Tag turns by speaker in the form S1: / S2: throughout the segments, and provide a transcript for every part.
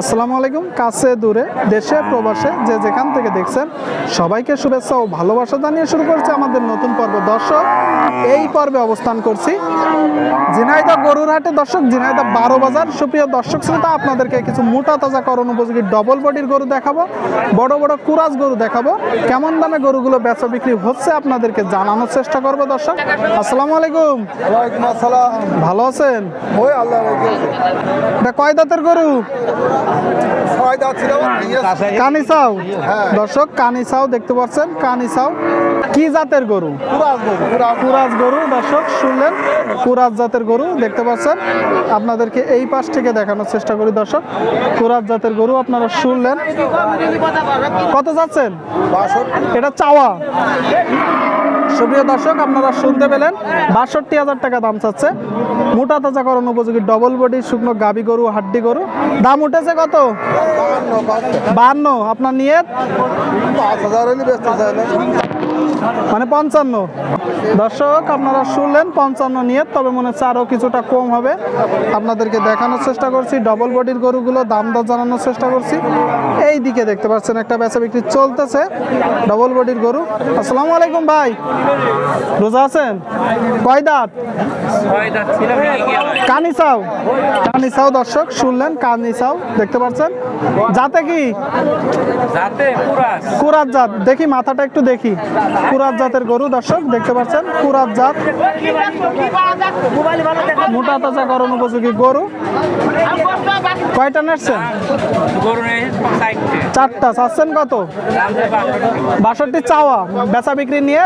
S1: আসসালামু আলাইকুম কাছে দূরে দেশে প্রবাসে যে যেখান থেকে দেখছেন সবাইকে শুভেচ্ছা ও ভালোবাসা জানিয়ে শুরু করছে আমাদের নতুন পর্ব। দর্শক এই পর্বে অবস্থান করছি ঝিনাইদা গরুর হাটে দর্শক ঝিনাইদা বারো বাজার। সুপ্রিয় দর্শক শ্রোতা আপনাদেরকে কিছু মোটা তাজা করণ উপযোগী ডবল বডির গরু দেখাবো বড় বড় কুরাজ গরু দেখাবো কেমন দামে গরুগুলো বেচা বিক্রি হচ্ছে আপনাদেরকে জানানোর চেষ্টা করব দর্শক। আসসালামু আলাইকুম। ভালো আছেন? এটা কয় দাঁতের গরু?
S2: দাঁত ছিল
S1: কানিসাও।
S2: হ্যাঁ।
S1: দর্শক কানিসাও দেখতে পাচ্ছেন কানিসাও। কি জাতের গরু? কুরাজ গরু দর্শক শুনলেন? কুরাজ জাতের গরু দেখতে পাচ্ছেন। আপনাদেরকে এই পাশ থেকে দেখানোর চেষ্টা করি দর্শক। কুরাজ জাতের গরু আপনারা শুনলেন। কত যাচ্ছেন? এটা চাওয়া। সুপ্রিয় দর্শক আপনারা শুনতে পেলেন বাষট্টি হাজার টাকা দাম চাচ্ছে। মোটা তাজাকরণ উপযোগী ডবল বডি শুকনো গাবি গরু হাড্ডি গরু। দাম উঠেছে কত? বান্ন আপনার নিয়ে
S2: পাঁচ হাজার
S1: মানে পঞ্চান্ন। দর্শক, আপনারা শুনলেন পঞ্চান্ন নিয়ে, তবে মনে হচ্ছে আরও কিছুটা কম হবে। আপনাদেরকে দেখানোর চেষ্টা করছি ডবল বডির গরুগুলো দাম দর জানানোর চেষ্টা করছি। এই দিকে দেখতে পাচ্ছেন একটা বেচা বিক্রি চলতেছে ডবল বডির গরু। আসসালামু আলাইকুম ভাই। রোজা আছেন? কয় দাঁত? কানি চাও? কানি চাও দর্শক, শুনলেন কানি চাও, দেখতে পাচ্ছেন। যাতে কি? কুরাত জাত। দেখি, মাথাটা একটু দেখি। কুরাত জাতের গরু, দর্শক, দেখতে পাচ্ছেন, কুরাত জাত। মোটা তাজা করণ উপযোগী গরু। কয়টা নেটছেন চারটা। চাচ্ছেন কত?
S3: বাষট্টি
S1: চাওয়া। বেচা বিক্রি নিয়ে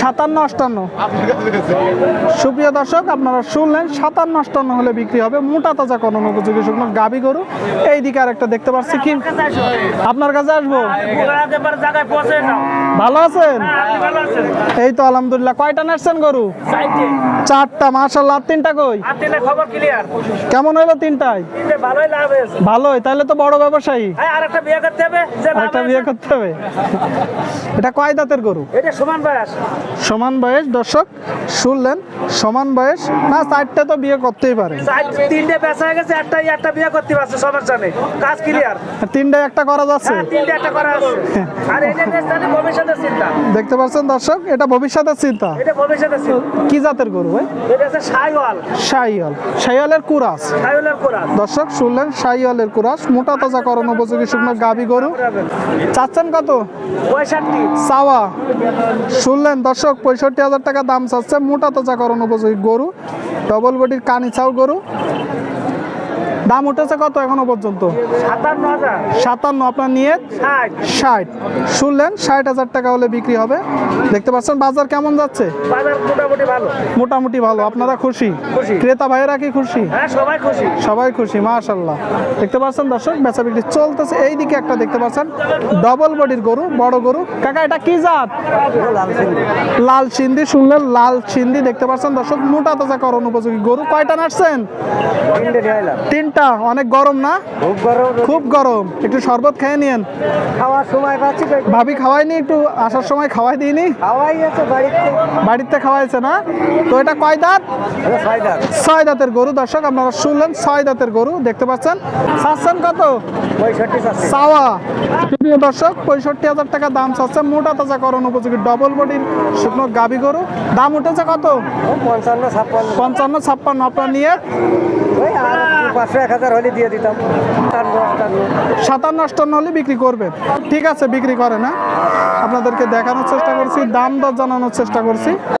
S1: সাতান্ন, অষ্টান্ন। সুপ্রিয় দর্শক, আপনারা শুনলেন, সাতান্ন, অষ্টান্ন হলে বিক্রি হবে মোটা তাজা করণ উপযোগী শুকনো গাবি গরু। এই দিকে আর একটা দেখতে পাচ্ছি, কি? আপনার কাছে আসব? ভালো আছেন? এই তো আলহামদুলিল্লাহ। কয়টা নাচছেন গরু? চারটা মাশাল্লাহ আর তিনটা কই? কেমন হলো তিনটায়?
S3: ভালোই
S1: তাহলে তো বড় ব্যবসায়ী।
S3: হ্যাঁ একটা বিয়ে করতে হবে।
S1: একটা বিয়ে করতে হবে এটা কয় দাঁতের গরু?
S3: এটা সমান বয়স
S1: সমান বয়স দর্শক শুনলেন সমান বয়স। না চারটে তো বিয়ে করতেই পারে।
S3: তিনটে বেচা হয়ে গেছে একটা একটা বিয়ে করতে পারছে সমস্যা নেই কাজ ক্লিয়ার
S1: তিনটে একটা করা যাচ্ছে? দেখতে পাচ্ছেন দর্শক এটা ভবিষ্যতের চিন্তা। কি জাতের গরু ভাই? শাইয়ালের কুরাস। দর্শক শুনলেন শাইয়ালের কুরাস। মোটা তাজা করণ উপযোগী শুকনো গাবি গরু। চাচ্ছেন কত? চাওয়া। শুনলেন দর্শক পঁয়ষট্টি হাজার টাকা দাম চাচ্ছে মোটা তাজাকরণ উপযোগী গরু। ডবল বডির কানি চাও গরু। দাম উঠেছে কত এখনও পর্যন্ত?
S3: সাতান্ন
S1: আপনার নিয়ে
S3: ষাট।
S1: শুনলেন ষাট হাজার টাকা হলে বিক্রি হবে। দেখতে পাচ্ছেন বাজার কেমন যাচ্ছে?
S3: মোটামুটি ভালো।
S1: আপনারা খুশি। ক্রেতা ভাইয়েরা কি খুশি?
S3: হ্যাঁ সবাই খুশি।
S1: সবাই খুশি মাশাল্লাহ। দেখতে পাচ্ছেন দর্শক বেচা বিক্রি চলতেছে। এই দিকে একটা দেখতে পাচ্ছেন ডবল বডির গরু বড় গরু। কাকা এটা কি জাত? লাল সিন্ধি। শুনলেন লাল সিন্ধি। দেখতে পাচ্ছেন দর্শক মোটা তাজা করণ উপযোগী গরু। কয়টা নাচছেন?
S3: তিনটে
S1: তিনটা অনেক গরম না?
S3: খুব গরম
S1: খুব গরম। একটু শরবত খেয়ে নিন
S3: খাওয়ার সময় পাচ্ছি
S1: ভাবি খাওয়াইনি একটু আসার সময় খাওয়াই দিইনি?
S3: খাওয়াই আছে বাড়িতে।
S1: বাড়িতে খাওয়াইছে না? তো এটা কয় দাঁত? ছয় দাঁতের গরু দর্শক আপনারা শুনলেন ছয় দাঁতের গরু দেখতে পাচ্ছেন। চাচ্ছেন কত? চাওয়া। প্রিয় দর্শক পঁয়ষট্টি হাজার টাকা দাম চাচ্ছে। মোটা তাজা করণ উপযোগী ডবল বডির শুকনো গাবি গরু। দাম উঠেছে কত?
S3: পঞ্চান্ন ছাপ্পান্ন।
S1: পঞ্চান্ন ছাপ্পান্ন। আপনার নিয়ে
S3: এক হাজার দিয়ে দিতাম।
S1: হলে বিক্রি করবে। ঠিক আছে, বিক্রি করে না। আপনাদেরকে দেখানোর চেষ্টা করছি, দাম দর জানানোর চেষ্টা করছি।